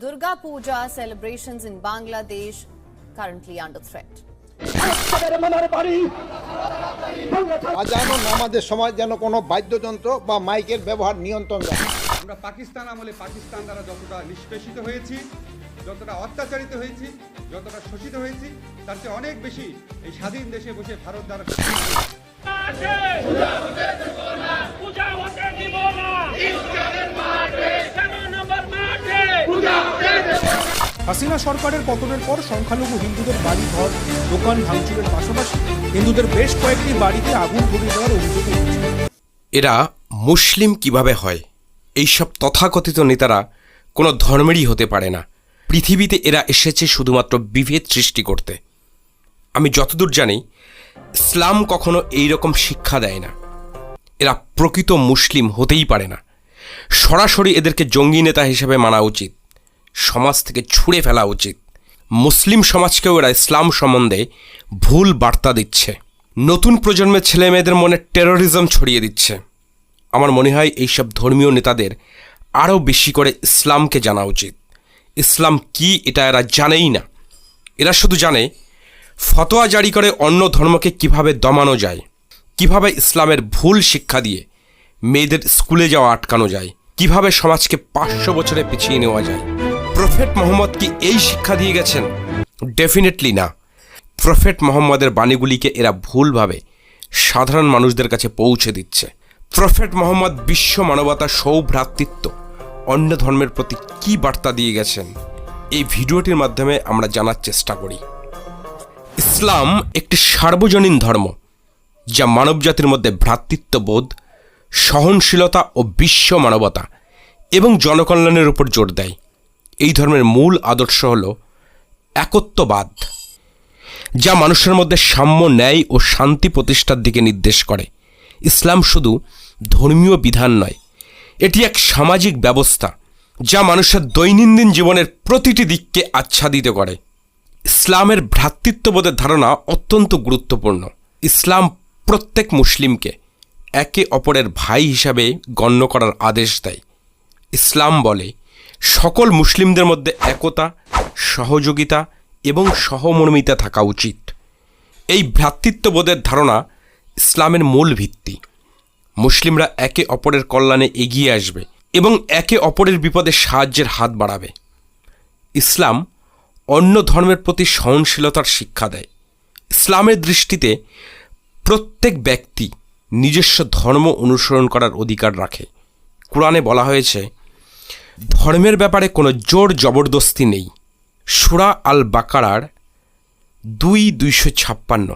Durga Puja celebrations in Bangladesh currently under threat. আজান ও নামাজের সময় যেন কোনো বাদ্যযন্ত্র বা মাইকের ব্যবহার নিয়ন্ত্রণ রাখে আমরা পাকিস্তান আমলে পাকিস্তান দ্বারা যতটা নিষ্পেষিত হয়েছি যতটা অত্যাচারিত হয়েছি যতটা শোষিত হয়েছি তার চেয়ে অনেক বেশি এই স্বাধীন দেশে বসে ভারত দ্বারা শোষিত হয়েছি। পূজা হতে দিব না তেরো নম্বর মাঠে হাসিনা সরকারের পতনের পর সংখ্যালঘু হিন্দুদের বাড়ি ঘর, দোকান ভাঙচুরের পাশাপাশি হিন্দুদের বেশ কয়েকটি বাড়িতে আগুন ধরিয়ে দেওয়ার অভিযোগ এরা মুসলিম কীভাবে হয়? এইসব তথাকথিত নেতারা কোনো ধর্মেরই হতে পারে না। পৃথিবীতে এরা এসেছে শুধুমাত্র বিভেদ সৃষ্টি করতে। আমি যতদূর জানি, ইসলাম কখনো এই রকম শিক্ষা দেয় না। এরা প্রকৃত মুসলিম হতেই পারে না। সরাসরি এদেরকে জঙ্গি নেতা হিসেবে মানা উচিত। সমাজ থেকে ছুঁড়ে ফেলা উচিত। মুসলিম সমাজকেও এরা ইসলাম সম্বন্ধে ভুল বার্তা দিচ্ছে। নতুন প্রজন্মের ছেলে মেয়েদের মনে টেরোরিজম ছড়িয়ে দিচ্ছে। আমার মনে হয় এইসব ধর্মীয় নেতাদের আরও বেশি করে ইসলামকে জানা উচিত। ইসলাম কি এটা এরা জানেই না। এরা শুধু জানে ফতোয়া জারি করে অন্য ধর্মকে কীভাবে দমানো যায়, কীভাবে ইসলামের ভুল শিক্ষা দিয়ে মেয়েদের স্কুলে যাওয়া আটকানো যায়, কীভাবে সমাজকে পাঁচশো বছরে পিছিয়ে নেওয়া যায়। প্রফেট মোহাম্মদ কি এই শিক্ষা দিয়ে গেছেন? ডেফিনেটলি না। প্রফেট মোহাম্মদের বাণীগুলিকে এরা ভুলভাবে সাধারণ মানুষদের কাছে পৌঁছে দিচ্ছে। প্রফেট মোহাম্মদ বিশ্ব মানবতা সৌভ্রাতৃত্ব, অন্য ধর্মের প্রতি কি বার্তা দিয়ে গেছেন? এই ভিডিওটির মাধ্যমে আমরা জানার চেষ্টা করি। ইসলাম একটি সার্বজনীন ধর্ম, যা মানবজাতির মধ্যে ভ্রাতৃত্ববোধ, সহনশীলতা ও বিশ্ব মানবতা এবং জনকল্যাণের উপর জোর দেয়। এই ধর্মের মূল আদর্শ হল একত্ববাদ, যা মানুষের মধ্যে সাম্য ন্যায় ও শান্তি প্রতিষ্ঠার দিকে নির্দেশ করে। ইসলাম শুধু ধর্মীয় বিধান নয়, এটি এক সামাজিক ব্যবস্থা, যা মানুষের দৈনন্দিন জীবনের প্রতিটি দিককে আচ্ছাদিত করে। ইসলামের ভ্রাতৃত্ববোধের ধারণা অত্যন্ত গুরুত্বপূর্ণ। ইসলাম প্রত্যেক মুসলিমকে একে অপরের ভাই হিসাবে গণ্য করার আদেশ দেয়। ইসলাম বলে সকল মুসলিমদের মধ্যে একতা, সহযোগিতা এবং সহমর্মিতা থাকা উচিত। এই ভ্রাতৃত্ববোধের ধারণা ইসলামের মূল ভিত্তি। মুসলিমরা একে অপরের কল্যাণে এগিয়ে আসবে এবং একে অপরের বিপদে সাহায্যের হাত বাড়াবে। ইসলাম অন্য ধর্মের প্রতি সহনশীলতার শিক্ষা দেয়। ইসলামের দৃষ্টিতে প্রত্যেক ব্যক্তি নিজস্ব ধর্ম অনুসরণ করার অধিকার রাখে। কোরআনে বলা হয়েছে ধর্মের ব্যাপারে কোনো জোর জবরদস্তি নেই। সুরা আল বাকারার দুই দুইশো ছাপ্পান্ন।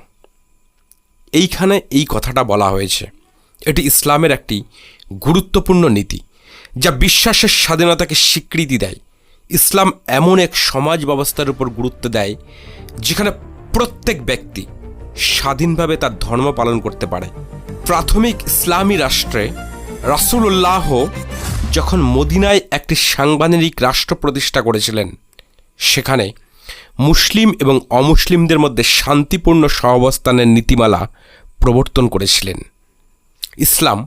এইখানে এই কথাটা বলা হয়েছে। এটি ইসলামের একটি গুরুত্বপূর্ণ নীতি, যা বিশ্বাসের স্বাধীনতাকে স্বীকৃতি দেয়। ইসলাম এমন এক সমাজ ব্যবস্থার উপর গুরুত্ব দেয়, যেখানে প্রত্যেক ব্যক্তি স্বাধীনভাবে তার ধর্ম পালন করতে পারে। প্রাথমিক ইসলামী রাষ্ট্রে রাসূলুল্লাহ যখন মদিনায় একটি সাংবিধানিক রাষ্ট্র প্রতিষ্ঠা করেছিলেন, সেখানে মুসলিম এবং অমুসলিমদের মধ্যে শান্তিপূর্ণ সহাবস্থানের নীতিমালা প্রবর্তন করেছিলেন। ইসলাম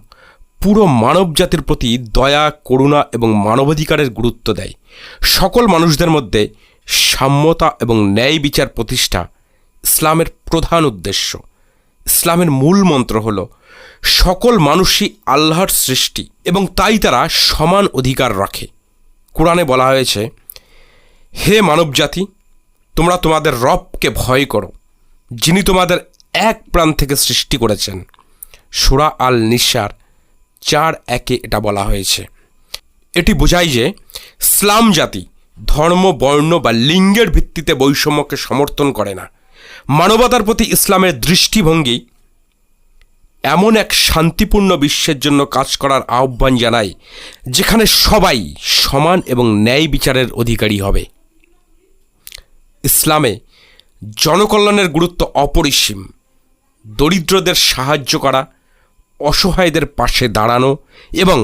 পুরো মানবজাতির প্রতি দয়া, করুণা এবং মানবাধিকারের গুরুত্ব দেয়। সকল মানুষদের মধ্যে সাম্যতা এবং ন্যায় বিচার প্রতিষ্ঠা ইসলামের প্রধান উদ্দেশ্য। ইসলামের মূল মন্ত্র হল সকল মানুষই আল্লাহর সৃষ্টি এবং তাই তারা সমান অধিকার রাখে। কোরআনে বলা হয়েছে, হে মানবজাতি, তোমরা তোমাদের রবকে ভয় করো, যিনি তোমাদের এক প্রাণ থেকে সৃষ্টি করেছেন। সুরা আল নিসার চার একে এটা বলা হয়েছে। এটি বোঝায় যে ইসলাম জাতি ধর্ম, বর্ণ বা লিঙ্গের ভিত্তিতে বৈষম্যকে সমর্থন করে না। মানবতার প্রতি ইসলামের দৃষ্টিভঙ্গি এমন এক শান্তিপূর্ণ বিশ্বের জন্য কাজ করার আহ্বান জানায়, যেখানে সবাই সমান এবং ন্যায় বিচারের অধিকারী হবে। ইসলামে জনকল্যাণের গুরুত্ব অপরিসীম। দরিদ্রদের সাহায্য করা, অসহায়দের পাশে দাঁড়ানো এবং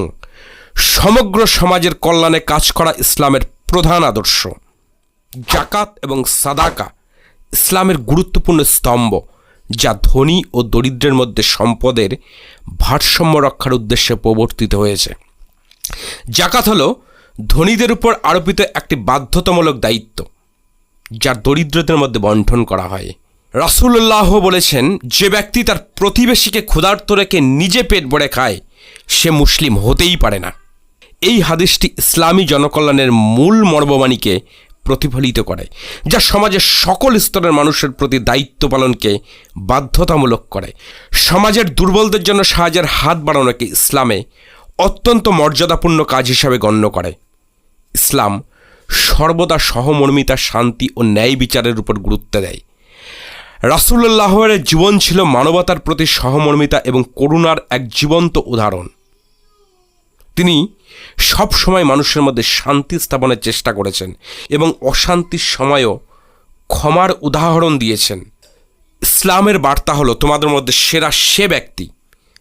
সমগ্র সমাজের কল্যাণে কাজ করা ইসলামের প্রধান আদর্শ। জাকাত এবং সাদাকা ইসলামের গুরুত্বপূর্ণ স্তম্ভ। যা ধনী ও দরিদ্রের মধ্যে সম্পদের ভারসাম্য রক্ষার উদ্দেশ্যে প্রবর্তিত হয়েছে। জাকাত হল ধনীদের উপর আরোপিত একটি বাধ্যতামূলক দায়িত্ব যা দরিদ্রদের মধ্যে বন্টন করা হয়। রাসূলুল্লাহ বলেছেন, যে ব্যক্তি তার প্রতিবেশীকে ক্ষুধার্ত রেখে নিজে পেট ভরে খায়, সে মুসলিম হতেই পারে না। এই হাদিসটি ইসলামী জনকল্যাণের মূল মর্মবাণীকে প্রতিফলিত করে, যা সমাজের সকল স্তরের মানুষের প্রতি দায়িত্ব পালনকে বাধ্যতামূলক করে। সমাজের দুর্বলদের জন্য সাহায্যের হাত বাড়ানোকে ইসলামে অত্যন্ত মর্যাদাপূর্ণ কাজ হিসাবে গণ্য করে। ইসলাম সর্বদা সহমর্মিতা, শান্তি ও ন্যায় বিচারের উপর গুরুত্ব দেয়। রাসুল্লাহর জীবন ছিল মানবতার প্রতি সহমর্মিতা এবং করুণার এক জীবন্ত উদাহরণ। তিনি সব সময় মানুষের মধ্যে শান্তি স্থাপনের চেষ্টা করেছেন এবং অশান্তির সময়ও ক্ষমার উদাহরণ দিয়েছেন। ইসলামের বার্তা হলো, তোমাদের মধ্যে সেরা সে ব্যক্তি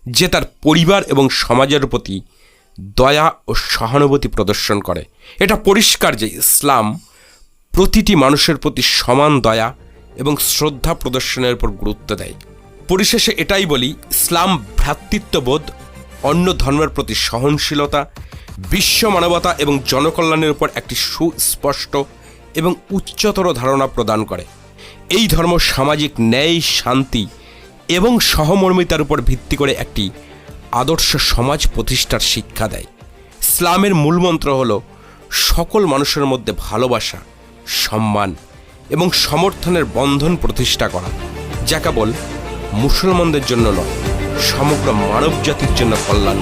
যে তার পরিবার এবং সমাজের প্রতি দয়া ও সহানুভূতি প্রদর্শন করে। এটা পরিষ্কার যে ইসলাম প্রতিটি মানুষের প্রতি সমান দয়া এবং শ্রদ্ধা প্রদর্শনের উপর গুরুত্ব দেয়। পরিশেষে এটাই বলি, ইসলাম ভ্রাতৃত্ববোধ অন্য ধর্মের প্রতি সহনশীলতা, বিশ্ব মানবতা এবং জনকল্যাণের উপর একটি সুস্পষ্ট এবং উচ্চতর ধারণা প্রদান করে। এই ধর্ম সামাজিক ন্যায়, শান্তি এবং সহমর্মিতার উপর ভিত্তি করে একটি আদর্শ সমাজ প্রতিষ্ঠার শিক্ষা দেয়। ইসলামের মূলমন্ত্র হল, সকল মানুষের মধ্যে ভালোবাসা, সম্মান এবং সমর্থনের বন্ধন প্রতিষ্ঠা করা, যা কেবল মুসলমানদের জন্য নয় সমগ্র মানব জাতির জন্য কল্যাণ